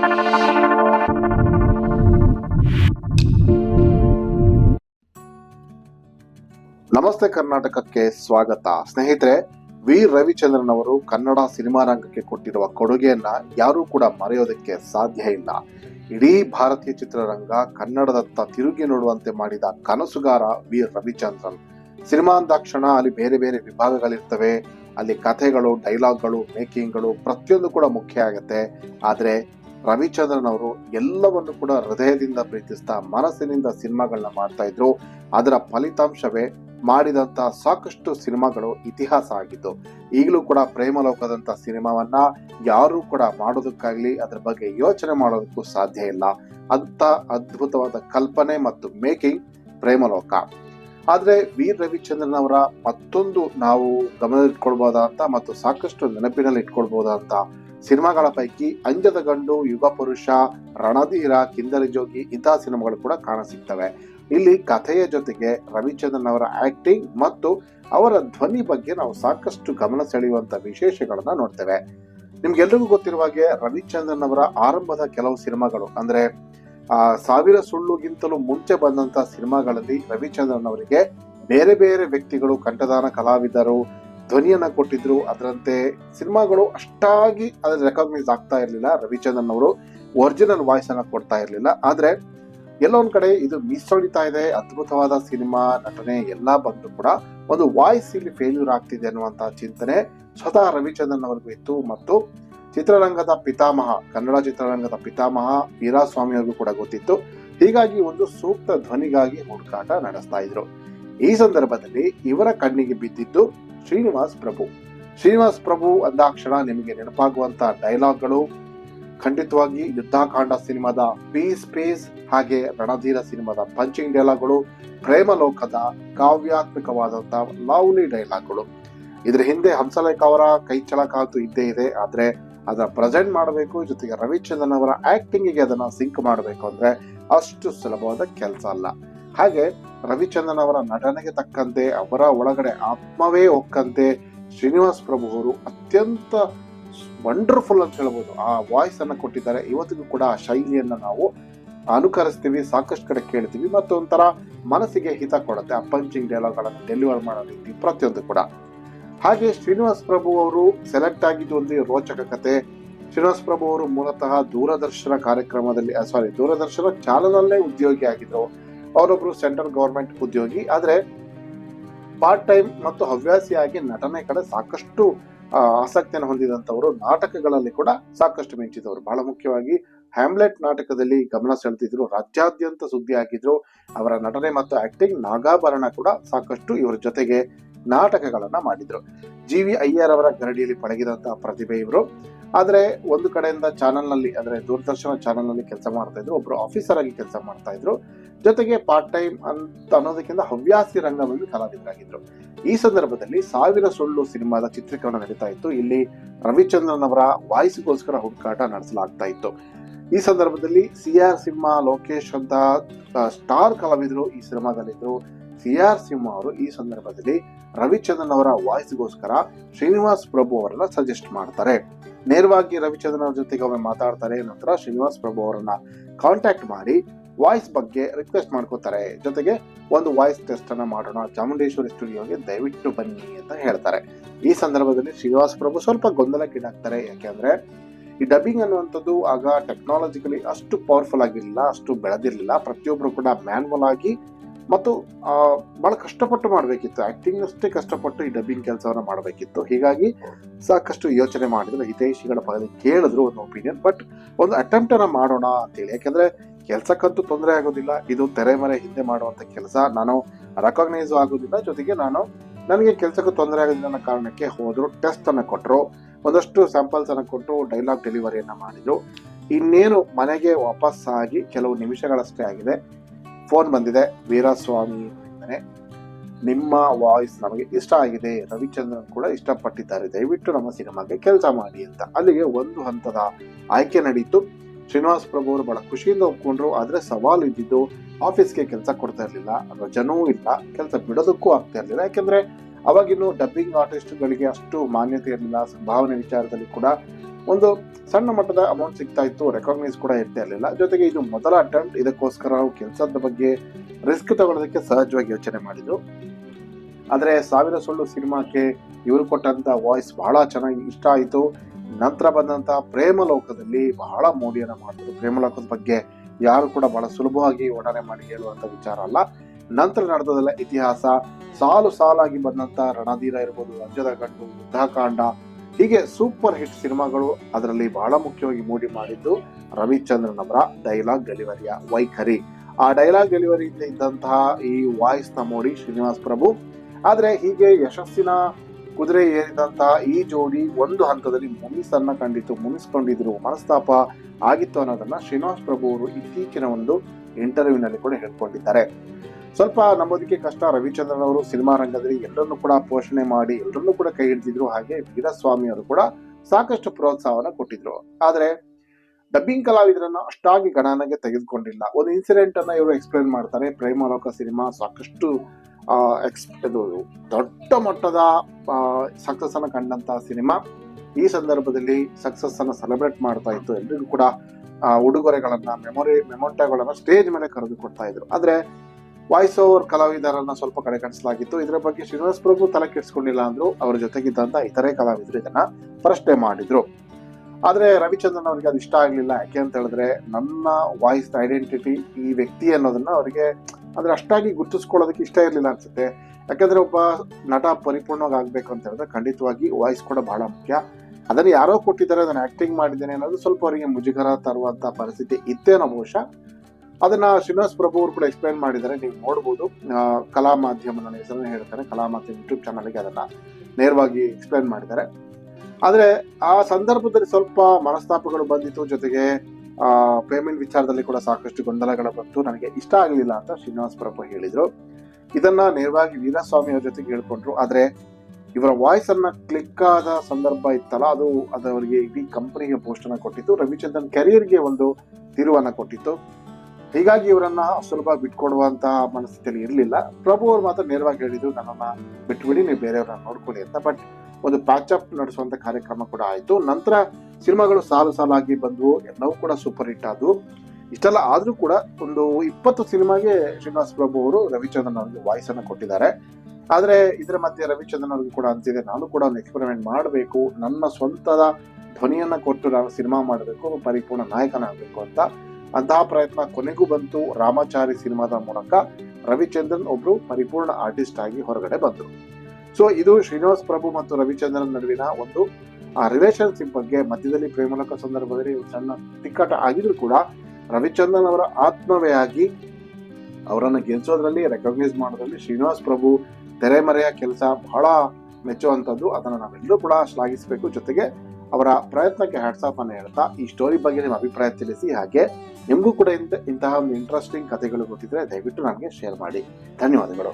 ನಮಸ್ತೆ ಕರ್ನಾಟಕಕ್ಕೆ ಸ್ವಾಗತ. ಸ್ನೇಹಿತರೆ, ವಿ. ರವಿಚಂದ್ರನ್ ಅವರು ಕನ್ನಡ ಸಿನಿಮಾ ರಂಗಕ್ಕೆ ಕೊಟ್ಟಿರುವ ಕೊಡುಗೆಯನ್ನ ಯಾರೂ ಕೂಡ ಮರೆಯೋದಕ್ಕೆ ಸಾಧ್ಯ ಇಲ್ಲ. ಇಡೀ ಭಾರತೀಯ ಚಿತ್ರರಂಗ ಕನ್ನಡದತ್ತ ತಿರುಗಿ ನೋಡುವಂತೆ ಮಾಡಿದ ಕನಸುಗಾರ ವಿ. ರವಿಚಂದ್ರನ್. ಸಿನಿಮಾ ಅಂದಾಕ್ಷಣ ಅಲ್ಲಿ ಬೇರೆ ಬೇರೆ ವಿಭಾಗಗಳಿರ್ತವೆ. ಅಲ್ಲಿ ಕಥೆಗಳು, ಡೈಲಾಗ್ಗಳು, ಮೇಕಿಂಗ್ಗಳು ಪ್ರತಿಯೊಂದು ಕೂಡ ಮುಖ್ಯ ಆಗುತ್ತೆ. ಆದ್ರೆ ರವಿಚಂದ್ರನ್ ಅವರು ಎಲ್ಲವನ್ನು ಕೂಡ ಹೃದಯದಿಂದ ಪ್ರೀತಿಸ್ತಾ ಮನಸ್ಸಿನಿಂದ ಸಿನಿಮಾಗಳನ್ನ ಮಾಡ್ತಾ ಇದ್ರು. ಅದರ ಫಲಿತಾಂಶವೇ ಮಾಡಿದಂತ ಸಾಕಷ್ಟು ಸಿನಿಮಾಗಳು ಇತಿಹಾಸ ಆಗಿದ್ದು, ಈಗಲೂ ಕೂಡ ಪ್ರೇಮಲೋಕದಂತ ಸಿನಿಮಾವನ್ನ ಯಾರು ಕೂಡ ಮಾಡೋದಕ್ಕಾಗ್ಲಿ, ಅದ್ರ ಬಗ್ಗೆ ಯೋಚನೆ ಮಾಡೋದಕ್ಕೂ ಸಾಧ್ಯ ಇಲ್ಲ. ಅಂತ ಅದ್ಭುತವಾದ ಕಲ್ಪನೆ ಮತ್ತು ಮೇಕಿಂಗ್ ಪ್ರೇಮಲೋಕ. ಆದ್ರೆ ವೀರ್ ರವಿಚಂದ್ರನ್ ಅವರ ಮತ್ತೊಂದು ನಾವು ಗಮನದಲ್ಲಿಟ್ಕೊಳ್ಬಹುದಂತ ಮತ್ತು ಸಾಕಷ್ಟು ನೆನಪಿನಲ್ಲಿ ಇಟ್ಕೊಳ್ಬಹುದಂತ ಸಿನಿಮಾಗಳ ಪೈಕಿ ಅಂಜದ ಗಂಡು, ಯುಗ ಪುರುಷ, ರಣಧೀರ ಕಿಂದರಿ ಜೋಗಿ ಇಂತಹ ಸಿನಿಮಾಗಳು ಕೂಡ ಕಾಣಸಿಗ್ತವೆ. ಇಲ್ಲಿ ಕಥೆಯ ಜೊತೆಗೆ ರವಿಚಂದ್ರನ್ ಅವರ ಆಕ್ಟಿಂಗ್ ಮತ್ತು ಅವರ ಧ್ವನಿ ಬಗ್ಗೆ ನಾವು ಸಾಕಷ್ಟು ಗಮನ ಸೆಳೆಯುವಂತ ವಿಶೇಷಗಳನ್ನ ನೋಡ್ತೇವೆ. ನಿಮ್ಗೆಲ್ರಿಗೂ ಗೊತ್ತಿರುವ ಹಾಗೆ ರವಿಚಂದ್ರನ್ ಅವರ ಆರಂಭದ ಕೆಲವು ಸಿನಿಮಾಗಳು ಅಂದ್ರೆ ಸಾವಿರ ಸುಳ್ಳುಗಿಂತಲೂ ಮುಂಚೆ ಬಂದಂತ ಸಿನಿಮಾಗಳಲ್ಲಿ ರವಿಚಂದ್ರನ್ ಅವರಿಗೆ ಬೇರೆ ಬೇರೆ ವ್ಯಕ್ತಿಗಳು, ಕಂಠದಾನ ಕಲಾವಿದರು ಧ್ವನಿಯನ್ನ ಕೊಟ್ಟಿದ್ರು. ಅದರಂತೆ ಸಿನಿಮಾಗಳು ಅಷ್ಟಾಗಿ ಅದ್ರಲ್ಲಿ ರೆಕಗ್ನೈಸ್ ಆಗ್ತಾ ಇರಲಿಲ್ಲ. ರವಿಚಂದ್ರನ್ ಅವರು ಒರಿಜಿನಲ್ ವಾಯ್ಸ್ ಅನ್ನ ಕೊಡ್ತಾ ಇರಲಿಲ್ಲ. ಆದ್ರೆ ಎಲ್ಲ ಒಂದ್ ಕಡೆ ಇದು ಮಿಸ್ ಹೊಡಿತಾ ಇದೆ. ಅದ್ಭುತವಾದ ಸಿನಿಮಾ, ನಟನೆ ಎಲ್ಲ ಬಂದು ಕೂಡ ಒಂದು ವಾಯ್ಸ್ ಇಲ್ಲಿ ಫೇಲ್ಯೂರ್ ಆಗ್ತಿದೆ ಅನ್ನುವಂತ ಚಿಂತನೆ ಸ್ವತಃ ರವಿಚಂದ್ರನ್ ಅವ್ರಿಗೂ ಇತ್ತು. ಮತ್ತು ಚಿತ್ರರಂಗದ ಪಿತಾಮಹ, ಕನ್ನಡ ಚಿತ್ರರಂಗದ ಪಿತಾಮಹ ವೀರಾಸ್ವಾಮಿ ಅವ್ರಿಗೂ ಕೂಡ ಗೊತ್ತಿತ್ತು. ಹೀಗಾಗಿ ಒಂದು ಸೂಕ್ತ ಧ್ವನಿಗಾಗಿ ಹುಡುಕಾಟ ನಡೆಸ್ತಾ ಇದ್ರು. ಈ ಸಂದರ್ಭದಲ್ಲಿ ಇವರ ಕಣ್ಣಿಗೆ ಬಿದ್ದಿದ್ದು ಶ್ರೀನಿವಾಸ್ ಪ್ರಭು. ಶ್ರೀನಿವಾಸ್ ಪ್ರಭು ಅಂದಾಕ್ಷಣ ನಿಮಗೆ ನೆನಪಾಗುವಂತ ಡೈಲಾಗ್ಗಳು. ಖಂಡಿತವಾಗಿ ಯುದ್ಧಕಾಂಡ ಸಿನಿಮಾದ ಪೀಸ್ ಪೀಸ್ ಹಾಗೆ ರಣಧೀರ ಸಿನಿಮಾದ ಪಂಚಿಂಗ್ ಡೈಲಾಗ್ಗಳು, ಪ್ರೇಮಲೋಕದ ಕಾವ್ಯಾತ್ಮಕವಾದಂತಹ ಲವ್ಲಿ ಡೈಲಾಗ್ಗಳು. ಇದ್ರ ಹಿಂದೆ ಹಂಸಲೇಖ ಅವರ ಕೈ ಚಳಕಾತು ಇದ್ದೇ ಇದೆ, ಆದ್ರೆ ಅದನ್ನ ಪ್ರೆಸೆಂಟ್ ಮಾಡಬೇಕು, ಜೊತೆಗೆ ರವಿಚಂದ್ರನ್ ಅವರ ಆಕ್ಟಿಂಗಿಗೆ ಅದನ್ನ ಸಿಂಕ್ ಮಾಡಬೇಕು ಅಂದ್ರೆ ಅಷ್ಟು ಸುಲಭವಾದ ಕೆಲಸ ಅಲ್ಲ. ಹಾಗೆ ರವಿಚಂದ್ರನ್ ಅವರ ನಟನೆಗೆ ತಕ್ಕಂತೆ, ಅವರ ಒಳಗಡೆ ಆತ್ಮವೇ ಒಕ್ಕಂತೆ ಶ್ರೀನಿವಾಸ್ ಪ್ರಭು ಅವರು ಅತ್ಯಂತ ವಂಡರ್ಫುಲ್ ಅಂತ ಹೇಳ್ಬೋದು. ಆ ವಾಯ್ಸ್ ಅನ್ನ ಕೊಟ್ಟಿದ್ದಾರೆ. ಇವತ್ತಿಗೂ ಕೂಡ ಆ ಶೈಲಿಯನ್ನ ನಾವು ಅನುಕರಿಸ್ತೀವಿ, ಸಾಕಷ್ಟು ಕಡೆ ಕೇಳ್ತೀವಿ ಮತ್ತು ಒಂಥರ ಮನಸ್ಸಿಗೆ ಹಿತ ಕೊಡುತ್ತೆ. ಆ ಪಂಚಿಂಗ್ ಡೈಲಾಗ್ ಗಳನ್ನ ಡೆಲಿವರ್ ಮಾಡೋ ರೀತಿ ಪ್ರತಿಯೊಂದು ಕೂಡ. ಹಾಗೆ ಶ್ರೀನಿವಾಸ್ ಪ್ರಭು ಅವರು ಸೆಲೆಕ್ಟ್ ಆಗಿದ್ದು ಒಂದು ರೋಚಕ ಕತೆ. ಶ್ರೀನಿವಾಸ್ ಪ್ರಭು ಅವರು ಮೂಲತಃ ದೂರದರ್ಶನ ಕಾರ್ಯಕ್ರಮದಲ್ಲಿ ಸಾರಿ ದೂರದರ್ಶನ ಚಾನಲ್ ಉದ್ಯೋಗಿ ಆಗಿದ್ರು. ಅವರೊಬ್ರು ಸೆಂಟ್ರಲ್ ಗೌರ್ಮೆಂಟ್ ಉದ್ಯೋಗಿ, ಆದ್ರೆ ಪಾರ್ಟ್ ಟೈಮ್ ಮತ್ತು ಹವ್ಯಾಸಿಯಾಗಿ ನಟನೆ ಕಡೆ ಸಾಕಷ್ಟು ಆಸಕ್ತಿಯನ್ನು ಹೊಂದಿದಂಥವರು, ನಾಟಕಗಳಲ್ಲಿ ಕೂಡ ಸಾಕಷ್ಟು ಮಿಂಚಿದವರು ಬಹಳ ಮುಖ್ಯವಾಗಿ ಹ್ಯಾಮ್ಲೆಟ್ ನಾಟಕದಲ್ಲಿ ಗಮನ ಸೆಳೆದಿದ್ರು, ರಾಜ್ಯಾದ್ಯಂತ ಸುದ್ದಿ ಹಾಕಿದ್ರು ಅವರ ನಟನೆ ಮತ್ತು ಆಕ್ಟಿಂಗ್ ನಾಗಾಭರಣ ಕೂಡ ಸಾಕಷ್ಟು ಇವರ ಜೊತೆಗೆ ನಾಟಕಗಳನ್ನ ಮಾಡಿದ್ರು. ಜಿ ವಿ ಅಯ್ಯರ್ ಅವರ ಗರಡಿಯಲ್ಲಿ ಪಳಗಿದಂತಹ ಪ್ರತಿಭೆ ಇವರು. ಆದ್ರೆ ಒಂದು ಕಡೆಯಿಂದ ಚಾನಲ್ನಲ್ಲಿ ನಲ್ಲಿ ಅಂದ್ರೆ ದೂರದರ್ಶನ ಚಾನಲ್ನಲ್ಲಿ ಕೆಲಸ ಮಾಡ್ತಾ ಇದ್ರು, ಒಬ್ರು ಆಫೀಸರ್ ಆಗಿ ಕೆಲಸ ಮಾಡ್ತಾ ಇದ್ರು. ಜೊತೆಗೆ ಪಾರ್ಟ್ ಟೈಮ್ ಅಂತ ಅನ್ನೋದಕ್ಕಿಂತ ಹವ್ಯಾಸಿ ರಂಗದಲ್ಲಿ ಕಲಾವಿದರಾಗಿದ್ರು. ಈ ಸಂದರ್ಭದಲ್ಲಿ ಸಾವಿರ ಸುಳ್ಳು ಸಿನಿಮಾದ ಚಿತ್ರೀಕರಣ ನಡೀತಾ ಇತ್ತು. ಇಲ್ಲಿ ರವಿಚಂದ್ರನ್ ಅವರ ವಾಯ್ಸ್ಗೋಸ್ಕರ ಹುಡುಕಾಟ ನಡೆಸಲಾಗ್ತಾ ಇತ್ತು. ಈ ಸಂದರ್ಭದಲ್ಲಿ ಸಿ ಆರ್ ಸಿಂಹ, ಲೋಕೇಶ್ ಅಂತ ಸ್ಟಾರ್ ಕಲಾವಿದರು ಈ ಸಿನಿಮಾದಲ್ಲಿದ್ದರು ಸಿ ಆರ್ ಸಿಂಹ ಅವರು ಈ ಸಂದರ್ಭದಲ್ಲಿ ರವಿಚಂದ್ರನ್ ಅವರ ವಾಯ್ಸ್ಗೋಸ್ಕರ ಶ್ರೀನಿವಾಸ್ ಪ್ರಭು ಅವರನ್ನ ಸಜೆಸ್ಟ್ ಮಾಡ್ತಾರೆ. ನೇರವಾಗಿ ರವಿಚಂದ್ರನ್ ಅವ್ರ ಜೊತೆಗೆ ಒಮ್ಮೆ ಮಾತಾಡ್ತಾರೆ ನಂತರ ಶ್ರೀನಿವಾಸ್ ಪ್ರಭು ಅವರನ್ನ ಕಾಂಟ್ಯಾಕ್ಟ್ ಮಾಡಿ ವಾಯ್ಸ್ ಬಗ್ಗೆ ರಿಕ್ವೆಸ್ಟ್ ಮಾಡ್ಕೋತಾರೆ. ಜೊತೆಗೆ ಒಂದು ವಾಯ್ಸ್ ಟೆಸ್ಟ್ ಅನ್ನ ಮಾಡೋಣ, ಚಾಮುಂಡೇಶ್ವರಿ ಸ್ಟುಡಿಯೋಗೆ ದಯವಿಟ್ಟು ಬನ್ನಿ ಅಂತ ಹೇಳ್ತಾರೆ. ಈ ಸಂದರ್ಭದಲ್ಲಿ ಶ್ರೀನಿವಾಸ್ ಪ್ರಭು ಸ್ವಲ್ಪ ಗೊಂದಲಕ್ಕೀಡಾಗ್ತಾರೆ. ಯಾಕೆಂದ್ರೆ ಈ ಡಬ್ಬಿಂಗ್ ಅನ್ನುವಂಥದ್ದು ಆಗ ಟೆಕ್ನಾಲಜಿಕಲಿ ಅಷ್ಟು ಪವರ್ಫುಲ್ ಆಗಿರಲಿಲ್ಲ, ಅಷ್ಟು ಬೆಳೆದಿರಲಿಲ್ಲ. ಪ್ರತಿಯೊಬ್ಬರು ಕೂಡ ಮ್ಯಾನ್ವಲ್ ಆಗಿ ಮತ್ತು ಬಹಳ ಕಷ್ಟಪಟ್ಟು ಮಾಡಬೇಕಿತ್ತು. ಆ್ಯಕ್ಟಿಂಗ್ ಅಷ್ಟೇ ಕಷ್ಟಪಟ್ಟು ಈ ಡಬ್ಬಿಂಗ್ ಕೆಲಸವನ್ನು ಮಾಡಬೇಕಿತ್ತು. ಹೀಗಾಗಿ ಸಾಕಷ್ಟು ಯೋಚನೆ ಮಾಡಿದ್ರು. ಹಿತೈಷಿಗಳ ಪದವಿ ಕೇಳಿದ್ರು ಒಂದು ಒಪಿನಿಯನ್ ಬಟ್ ಒಂದು ಅಟೆಂಪ್ಟನ್ನು ಮಾಡೋಣ ಅಂತೇಳಿ. ಯಾಕಂದ್ರೆ ಕೆಲ್ಸಕ್ಕಂತೂ ತೊಂದರೆ ಆಗೋದಿಲ್ಲ. ಇದು ತೆರೆಮರೆ ಹಿಂದೆ ಮಾಡುವಂಥ ಕೆಲಸ. ನಾನು ರೆಕಾಗ್ನೈಸ್ ಆಗೋದಿಲ್ಲ. ಜೊತೆಗೆ ನಾನು ನನಗೆ ಕೆಲಸಕ್ಕೂ ತೊಂದರೆ ಆಗೋದಿಲ್ಲ ಅನ್ನೋ ಕಾರಣಕ್ಕೆ ಹೋದ್ರು. ಟೆಸ್ಟ್ ಅನ್ನ ಕೊಟ್ಟರು ಒಂದಷ್ಟು ಸ್ಯಾಂಪಲ್ಸನ್ನು ಕೊಟ್ಟು ಡೈಲಾಗ್ ಡೆಲಿವರಿಯನ್ನು ಮಾಡಿದ್ರು. ಇನ್ನೇನು ಮನೆಗೆ ವಾಪಸ್ ಆಗಿ ಕೆಲವು ನಿಮಿಷಗಳಷ್ಟೇ ಆಗಿದೆ. ಫೋನ್ ಬಂದಿದೆ, ವೀರಸ್ವಾಮಿ ನಿಮ್ಮ ವಾಯ್ಸ್ ನಮಗೆ ಇಷ್ಟ ಆಗಿದೆ, ರವಿಚಂದ್ರನ್ ಕೂಡ ಇಷ್ಟಪಟ್ಟಿದ್ದಾರೆ. ದಯವಿಟ್ಟು ನಮ್ಮ ಸಿನಿಮಾಗೆ ಕೆಲಸ ಮಾಡಿ ಅಂತ. ಅಲ್ಲಿಗೆ ಒಂದು ಹಂತದ ಆಯ್ಕೆ ನಡೀತು. ಶ್ರೀನಿವಾಸ್ ಪ್ರಭು ಅವರು ಬಹಳ ಖುಷಿಯಿಂದ ಒಪ್ಕೊಂಡ್ರು. ಆದ್ರೆ ಸವಾಲು ಇದ್ದಿದ್ದು ಆಫೀಸ್ಗೆ ಕೆಲಸ ಕೊಡ್ತಾ ಇರ್ಲಿಲ್ಲ. ರಜನೂ ಇಲ್ಲ. ಕೆಲಸ ಬಿಡೋದಕ್ಕೂ ಆಗ್ತಾ ಇರಲಿಲ್ಲ. ಯಾಕೆಂದ್ರೆ ಅವಾಗಿನ್ನು ಡಬ್ಬಿಂಗ್ ಆರ್ಟಿಸ್ಟ್ಗಳಿಗೆ ಅಷ್ಟು ಮಾನ್ಯತೆ ಇರಲಿಲ್ಲ. ಸಂಭಾವನೆ ವಿಚಾರದಲ್ಲಿ ಕೂಡ ಒಂದು ಸಣ್ಣ ಮಟ್ಟದ ಅಮೌಂಟ್ ಸಿಗ್ತಾ ಇತ್ತು ರೆಕಾಗ್ನೈಸ್ ಕೂಡ ಇರ್ತಾ ಇರಲಿಲ್ಲ. ಜೊತೆಗೆ ಇದು ಮೊದಲ ಅಟೆಂಪ್ಟ್ ಇದಕ್ಕೋಸ್ಕರ ಕೆಲಸದ ಬಗ್ಗೆ ರಿಸ್ಕ್ ತಗೊಳ್ಳೋದಕ್ಕೆ ಸಹಜವಾಗಿ ಯೋಚನೆ ಮಾಡಿದ್ರು ಆದ್ರೆ ಸಾವಿರ ಸುಳ್ಳು ಸಿನಿಮಾಕ್ಕೆ ಇವರು ಕೊಟ್ಟಂತ ವಾಯ್ಸ್ ಬಹಳ ಚೆನ್ನಾಗಿ ಇಷ್ಟ ಆಯಿತು. ನಂತರ ಬಂದಂತ ಪ್ರೇಮ ಲೋಕದಲ್ಲಿ ಬಹಳ ಮೋಡಿಯನ್ನು ಮಾಡಿದ್ರು ಪ್ರೇಮ ಲೋಕದ ಬಗ್ಗೆ ಯಾರು ಕೂಡ ಬಹಳ ಸುಲಭವಾಗಿ ಒಡನೆ ಮಾಡಿ ಹೇಳುವಂತ ವಿಚಾರ ಅಲ್ಲ. ನಂತರ ನಡೆದದೆಲ್ಲ ಇತಿಹಾಸ. ಸಾಲು ಸಾಲಾಗಿ ಬಂದಂತ ರಣಧೀರ ಇರ್ಬೋದು ರಂಜದ ಗಂಡು ಯುದ್ಧಕಾಂಡ ಹೀಗೆ ಸೂಪರ್ ಹಿಟ್ ಸಿನಿಮಾಗಳು ಅದರಲ್ಲಿ ಬಹಳ ಮುಖ್ಯವಾಗಿ ಮೂಡಿ ಮಾಡಿದ್ದು ರವಿಚಂದ್ರನ್ ಅವರ ಡೈಲಾಗ್ ಡೆಲಿವರಿಯ ವೈಖರಿ ಆ ಡೈಲಾಗ್ ಡೆಲಿವರಿಯಿಂದ ಇದ್ದಂತಹ ಈ ವಾಯ್ಸ್ನ ಮೋಡಿ ಶ್ರೀನಿವಾಸ್ ಪ್ರಭು. ಆದ್ರೆ ಹೀಗೆ ಯಶಸ್ಸಿನ ಕುದುರೆ ಏರಿದಂತಹ ಈ ಜೋಡಿ ಒಂದು ಹಂತದಲ್ಲಿ ಮುನಿಸನ್ನ ಕಂಡಿತು ಮುನಿಸ್ಕೊಂಡಿದ್ರು, ಮನಸ್ತಾಪ ಆಗಿತ್ತು ಅನ್ನೋದನ್ನ ಶ್ರೀನಿವಾಸ್ ಪ್ರಭು ಅವರು ಇತ್ತೀಚಿನ ಒಂದು ಇಂಟರ್ವ್ಯೂನಲ್ಲಿ ಕೂಡ ಹೇಳ್ಕೊಂಡಿದ್ದಾರೆ. ಸ್ವಲ್ಪ ನಂಬೋದಕ್ಕೆ ಕಷ್ಟ. ರವಿಚಂದ್ರನ್ ಅವರು ಸಿನಿಮಾ ರಂಗದಲ್ಲಿ ಎಲ್ಲರನ್ನೂ ಕೂಡ ಪೋಷಣೆ ಮಾಡಿ ಎಲ್ಲರನ್ನೂ ಕೂಡ ಕೈ ಹಿಡಿದಿದ್ರು. ಹಾಗೆ ವೀರಸ್ವಾಮಿ ಅವರು ಕೂಡ ಸಾಕಷ್ಟು ಪ್ರೋತ್ಸಾಹವನ್ನ ಕೊಟ್ಟಿದ್ರು. ಆದ್ರೆ ಡಬ್ಬಿಂಗ್ ಕಲಾವಿದರನ್ನು ಅಷ್ಟಾಗಿ ಗಣನೆಗೆ ತೆಗೆದುಕೊಂಡಿಲ್ಲ. ಒಂದು ಇನ್ಸಿಡೆಂಟ್ ಅನ್ನ ಇವರು ಎಕ್ಸ್ಪ್ಲೈನ್ ಮಾಡ್ತಾರೆ. ಪ್ರೇಮಲೋಕ ಸಿನಿಮಾ ಸಾಕಷ್ಟು ಎಕ್ಸ್ ಇದು ದೊಡ್ಡ ಮಟ್ಟದ ಸಕ್ಸಸ್ ಅನ್ನು ಕಂಡಂತ ಸಿನಿಮಾ. ಈ ಸಂದರ್ಭದಲ್ಲಿ ಸಕ್ಸಸ್ ಅನ್ನು ಸೆಲೆಬ್ರೇಟ್ ಮಾಡ್ತಾ ಇತ್ತು. ಎಲ್ರಿಗೂ ಕೂಡ ಉಡುಗೊರೆಗಳನ್ನ ಮೆಮೊರಿ ಮೆಮೊಟಗಳನ್ನ ಸ್ಟೇಜ್ ಮೇಲೆ ಕರೆದು ಕೊಡ್ತಾ ಇದ್ರು. ಆದ್ರೆ ವಾಯ್ಸ್ ಓವರ್ ಕಲಾವಿದರನ್ನ ಸ್ವಲ್ಪ ಕಡೆ ಕಡೆಗಣಿಸಲಾಗಿತ್ತು ಇದರ ಬಗ್ಗೆ ಶ್ರೀನಿವಾಸ್ ಪ್ರಭು ತಲೆ ಕೆಡಿಸ್ಕೊಂಡಿಲ್ಲ ಅಂದ್ರು ಅವರ ಜೊತೆಗಿದ್ದಂತ ಇತರೆ ಕಲಾವಿದರು ಇದನ್ನ ಪ್ರಶ್ನೆ ಮಾಡಿದ್ರು. ಆದ್ರೆ ರವಿಚಂದ್ರನ್ ಅವರಿಗೆ ಅದು ಇಷ್ಟ ಆಗ್ಲಿಲ್ಲ. ಯಾಕೆ ಅಂತ ಹೇಳಿದ್ರೆ ನನ್ನ ವಾಯ್ಸ್ ಐಡೆಂಟಿಟಿ ಈ ವ್ಯಕ್ತಿ ಅನ್ನೋದನ್ನ ಅವರಿಗೆ ಅಂದ್ರೆ ಅಷ್ಟಾಗಿ ಗುರುತಿಸ್ಕೊಳ್ಳೋದಕ್ಕೆ ಇಷ್ಟ ಇರಲಿಲ್ಲ ಅನ್ಸುತ್ತೆ. ಯಾಕಂದ್ರೆ ಒಬ್ಬ ನಟ ಪರಿಪೂರ್ಣವಾಗಿ ಆಗ್ಬೇಕು ಅಂತ ಹೇಳಿದ್ರೆ ಖಂಡಿತವಾಗಿ ವಾಯ್ಸ್ ಕೂಡ ಬಹಳ ಮುಖ್ಯ. ಅದನ್ನ ಯಾರೋ ಕೊಟ್ಟಿದ್ದಾರೆ, ಅದನ್ನು ಆಕ್ಟಿಂಗ್ ಮಾಡಿದ್ದೇನೆ ಅನ್ನೋದು ಸ್ವಲ್ಪ ಅವರಿಗೆ ಮುಜುಗರ ತರುವಂತ ಪರಿಸ್ಥಿತಿ ಇತ್ತೇನೋ ಬಹುಶಃ. ಅದನ್ನ ಶ್ರೀನಿವಾಸ್ ಪ್ರಭು ಅವರು ಕೂಡ ಎಕ್ಸ್ಪ್ಲೈನ್ ಮಾಡಿದ್ದಾರೆ, ನೀವು ನೋಡಬಹುದು ಕಲಾ ಮಾಧ್ಯಮ ನನ್ನ ಹೆಸರನ್ನ ಹೇಳ್ತಾರೆ. ಕಲಾ ಮಾಧ್ಯಮ ಯೂಟ್ಯೂಬ್ ಚಾನಲ್ಗೆ ಅದನ್ನ ನೇರವಾಗಿ ಎಕ್ಸ್ಪ್ಲೈನ್ ಮಾಡಿದ್ದಾರೆ. ಆದ್ರೆ ಆ ಸಂದರ್ಭದಲ್ಲಿ ಸ್ವಲ್ಪ ಮನಸ್ತಾಪಗಳು ಬಂದಿತ್ತು. ಜೊತೆಗೆ, ಆ ಪೇಮೆಂಟ್ ವಿಚಾರದಲ್ಲಿ ಕೂಡ ಸಾಕಷ್ಟು ಗೊಂದಲಗಳು ಬಂತು. ನನಗೆ ಇಷ್ಟ ಆಗಲಿಲ್ಲ ಅಂತ ಶ್ರೀನಿವಾಸ್ ಪ್ರಭು ಹೇಳಿದ್ರು. ಇದನ್ನ ನೇರವಾಗಿ ವೀರಸ್ವಾಮಿ ಅವ್ರ ಜೊತೆಗೆ ಹೇಳ್ಕೊಂಡ್ರು. ಆದ್ರೆ ಇವರ ವಾಯ್ಸ್ ಅನ್ನ ಕ್ಲಿಕ್ ಆದ ಸಂದರ್ಭ ಇತ್ತಲ್ಲ, ಅದು ಅದು ಅವರಿಗೆ ಇಡೀ ಕಂಪನಿಗೆ ಪೋಸ್ಟ್ ಅನ್ನ ಕೊಟ್ಟಿತ್ತು. ರವಿಚಂದ್ರನ್ ಕೆರಿಯರ್ಗೆ ಒಂದು ತಿರುವನ್ನ ಕೊಟ್ಟಿತ್ತು. ಹೀಗಾಗಿ ಇವರನ್ನ ಸುಲಭ ಬಿಟ್ಕೊಡುವಂತ ಮನಸ್ಥಿತಿಯಲ್ಲಿ ಇರಲಿಲ್ಲ. ಪ್ರಭು ಅವ್ರು ಮಾತ್ರ ನೇರವಾಗಿ ಹೇಳಿದ್ರು ನನ್ನನ್ನ ಬಿಟ್ಬಿಡಿ, ನೀವು ಬೇರೆಯವ್ರನ್ನ ನೋಡ್ಕೊಳ್ಳಿ ಅಂತ. ಬಟ್ ಒಂದು ಪ್ಯಾಚ್ ಅಪ್ ನಡೆಸುವಂತ ಕಾರ್ಯಕ್ರಮ ಕೂಡ ಆಯ್ತು. ನಂತರ ಸಿನಿಮಾಗಳು ಸಾಲು ಸಾಲಾಗಿ ಬಂದವು. ಎಲ್ಲವೂ ಕೂಡ ಸೂಪರ್ ಹಿಟ್ ಆದವು. ಇಷ್ಟೆಲ್ಲ ಆದ್ರೂ ಕೂಡ ಒಂದು ಇಪ್ಪತ್ತು ಸಿನಿಮಾಗೆ ಶ್ರೀನಿವಾಸ್ ಪ್ರಭು ಅವರು ರವಿಚಂದ್ರನ್ ಅವರಿಗೆ ವಾಯ್ಸ್ ಅನ್ನ ಕೊಟ್ಟಿದ್ದಾರೆ. ಆದ್ರೆ ಇದರ ಮಧ್ಯೆ ರವಿಚಂದ್ರನ್ ಅವ್ರಿಗೆ ಕೂಡ ಅಂತಿದೆ. ನಾನು ಕೂಡ ಒಂದು ಎಕ್ಸ್ಪೆರಿಮೆಂಟ್ ಮಾಡಬೇಕು. ನನ್ನ ಸ್ವಂತದ ಧ್ವನಿಯನ್ನ ಕೊಟ್ಟು ನಾನು ಸಿನಿಮಾ ಮಾಡಬೇಕು. ಪರಿಪೂರ್ಣ ನಾಯಕನಾಗಬೇಕು ಅಂತ. ಅಂತಹ ಪ್ರಯತ್ನ ಕೊನೆಗೂ ಬಂತು. ರಾಮಾಚಾರಿ ಸಿನಿಮಾದ ಮೂಲಕ ರವಿಚಂದ್ರನ್ ಒಬ್ರು ಪರಿಪೂರ್ಣ ಆರ್ಟಿಸ್ಟ್ ಆಗಿ ಹೊರಗಡೆ ಬಂದರು. ಸೊ ಇದು ಶ್ರೀನಿವಾಸ್ ಪ್ರಭು ಮತ್ತು ರವಿಚಂದ್ರನ್ ನಡುವಿನ ಒಂದು, ಆ ರಿಲೇಶನ್ಶಿಪ್ ಬಗ್ಗೆ ಮಧ್ಯದಲ್ಲಿ ಪ್ರೇಮಲಕ ಸಂದರ್ಭದಲ್ಲಿ ಸಣ್ಣ ತಿಕ್ಕಾಟ ಆಗಿದ್ರು ಕೂಡ ರವಿಚಂದ್ರನ್ ಅವರ ಆತ್ಮವೇ ಆಗಿ ಅವರನ್ನ ಗೆಲ್ಸೋದ್ರಲ್ಲಿ ರೆಕಗ್ನೈಸ್ ಮಾಡೋದ್ರಲ್ಲಿ ಶ್ರೀನಿವಾಸ್ ಪ್ರಭು ತೆರೆಮರೆಯ ಕೆಲಸ ಬಹಳ ಮೆಚ್ಚುವಂಥದ್ದು. ಅದನ್ನು ನಾವೆಲ್ಲರೂ ಕೂಡ ಶ್ಲಾಘಿಸಬೇಕು. ಜೊತೆಗೆ ಅವರ ಪ್ರಯತ್ನಕ್ಕೆ ಹ್ಯಾಟ್ಸ್ ಆಫ್ ಅನ್ನು ಹೇಳ್ತಾ ಈ ಸ್ಟೋರಿ ಬಗ್ಗೆ ನಿಮ್ಮ ಅಭಿಪ್ರಾಯ ತಿಳಿಸಿ. ಹಾಗೆ ನಿಮಗೂ ಕೂಡ ಇಂತ ಇಂತಹ ಒಂದು ಇಂಟ್ರೆಸ್ಟಿಂಗ್ ಕಥೆಗಳು ಗೊತ್ತಿದ್ರೆ ದಯವಿಟ್ಟು ನನಗೆ ಶೇರ್ ಮಾಡಿ. ಧನ್ಯವಾದಗಳು.